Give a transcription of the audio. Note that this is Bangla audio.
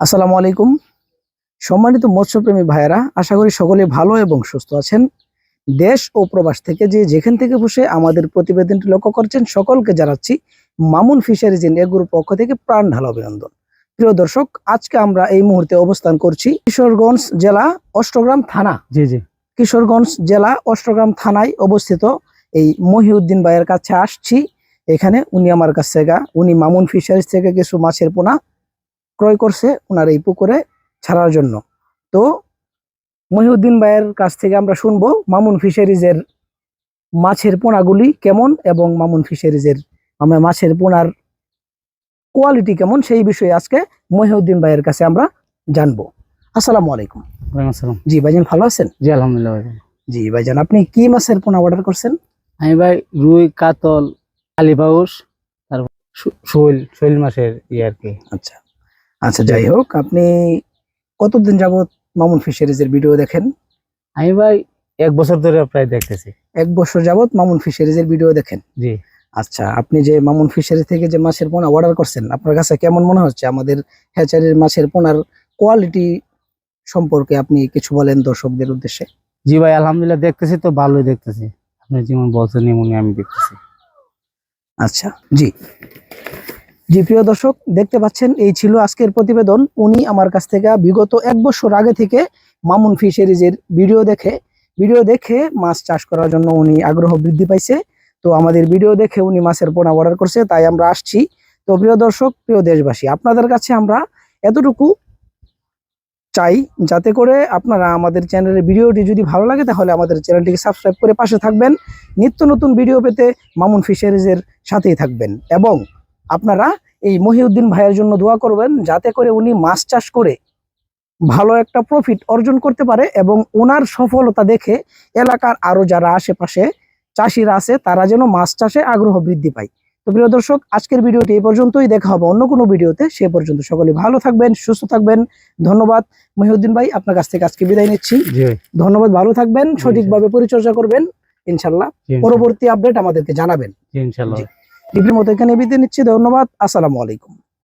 আসসালামু আলাইকুম। সম্মানিত মৎস্যপ্রেমী ভাইয়েরা আশা করি সকলে ভালো এবং সুস্থ আছেন। দেশ ও প্রবাস থেকে যে যেখান থেকে বসে আমাদের প্রতিবেদনটি লক্ষ্য করছেন সকলকে জানাচ্ছি মামুন ফিশারিজ ইন এগুর পক্ষ থেকে প্রাণ ঢালা অভিনন্দন। প্রিয় দর্শক আজকে আমরা এই মুহূর্তে অবস্থান করছি কিশোরগঞ্জ জেলা অষ্টগ্রাম থানা। জি জি। কিশোরগঞ্জ জেলা অষ্টগ্রাম থানায় অবস্থিত এই মহিউদ্দিন ভাইয়ের কাছে আসছি। এখানে উনি আমার কাছ থেকে উনি মামুন ফিশারিজ থেকে কিছু মাছের পোনা ক্রয় করছে ওনার এই পুকুরে ছাড়ার জন্য। তো মহিউদ্দিন ভাইয়ের কাছ থেকে আমরা শুনব মামুন ফিশারিজের মাছের পোনাগুলি কেমন এবং মামুন ফিশারিজের আমরা মাছের পোনার কোয়ালিটি কেমন সেই বিষয়ে আজকে মহিউদ্দিন ভাইয়ের কাছে আমরা জানব। আসসালামু আলাইকুম। আসসালাম। জি ভাইজান ভালো আছেন? জি আলহামদুলিল্লাহ ভাই জি ভাইজান আপনি কি মাছের পোনা অর্ডার করছেন? আমি ভাই রুই কাতল কালীবাউস তারপর শোল শৈল মাসের ইয়ে আর কি। আচ্ছা। আচ্ছা যাই হোক আপনি কতদিন যাবত মামুন ফিশারিজের ভিডিও দেখেন? আমি ভাই এক বছর ধরে প্রায় দেখতেছি। এক বছর যাবত মামুন ফিশারিজের ভিডিও দেখেন? জি। আচ্ছা আপনি যে মামুন ফিশারি থেকে যে মাছের পোনা অর্ডার করছেন আপনার কাছে কেমন মনে হচ্ছে? আমাদের হ্যাচারির মাছের পোনার কোয়ালিটি সম্পর্কে আপনি কিছু বলেন দর্শকদের উদ্দেশ্যে। জি ভাই আলহামদুলিল্লাহ দেখতেছি তো ভালোই দেখতেছি। আপনি যেমন বলছেন এমনই আমি দেখতেছি। আচ্ছা জি। জি, প্রিয় দর্শক, দেখতে পাচ্ছেন, এই ছিল আজকের প্রতিবেদন। উনি আমার কাছ থেকে বিগত এক বছর আগে থেকে মামুন ফিশারিজের ভিডিও দেখে ভিডিও দেখে মাছ চাষ করার জন্য উনি আগ্রহ বৃদ্ধি পাইছে। তো আমাদের ভিডিও দেখে উনি মাছের পোনা অর্ডার করছে, তাই আমরা আসছি। তো প্রিয় দর্শক, প্রিয় দেশবাসী, আপনাদের কাছে আমরা এতটুকু চাই, যাতে করে আপনারা আমাদের চ্যানেলের ভিডিওটি যদি ভালো লাগে, তাহলে আমাদের চ্যানেলটিকে সাবস্ক্রাইব করে পাশে থাকবেন। নিত্য নতুন ভিডিও পেতে মামুন ফিশারিজের সাথেই থাকবেন। এবং আপনারা এই মহিউদ্দিন ভাইয়ের জন্য দোয়া করবেন যাতে করে উনি মাছ চাষ করে ভালো একটা প্রফিট অর্জন করতে পারে এবং ওনার সফলতা দেখে এলাকার আরও যারা আশেপাশে চাষিরা আছে তারা যেন মাছ চাষে আগ্রহ বৃদ্ধি পায়। তো প্রিয় দর্শক আজকের ভিডিওটি এই পর্যন্তই। দেখা হবে অন্য কোনো ভিডিওতে। সে পর্যন্ত সকলে ভালো থাকবেন সুস্থ থাকবেন। ধন্যবাদ। মহিউদ্দিন ভাই আপনার কাছ থেকে আজকে বিদায় নিচ্ছি। ধন্যবাদ ভালো থাকবেন সঠিকভাবে পরিচর্যা করবেন। ইনশাল্লাহ পরবর্তী আপডেট আমাদেরকে জানাবেন। ইনশাল্লাহ। ডিগ্রির মতো এখানে বিদায় নিচ্ছি ধন্যবাদ। আসসালামু আলাইকুম।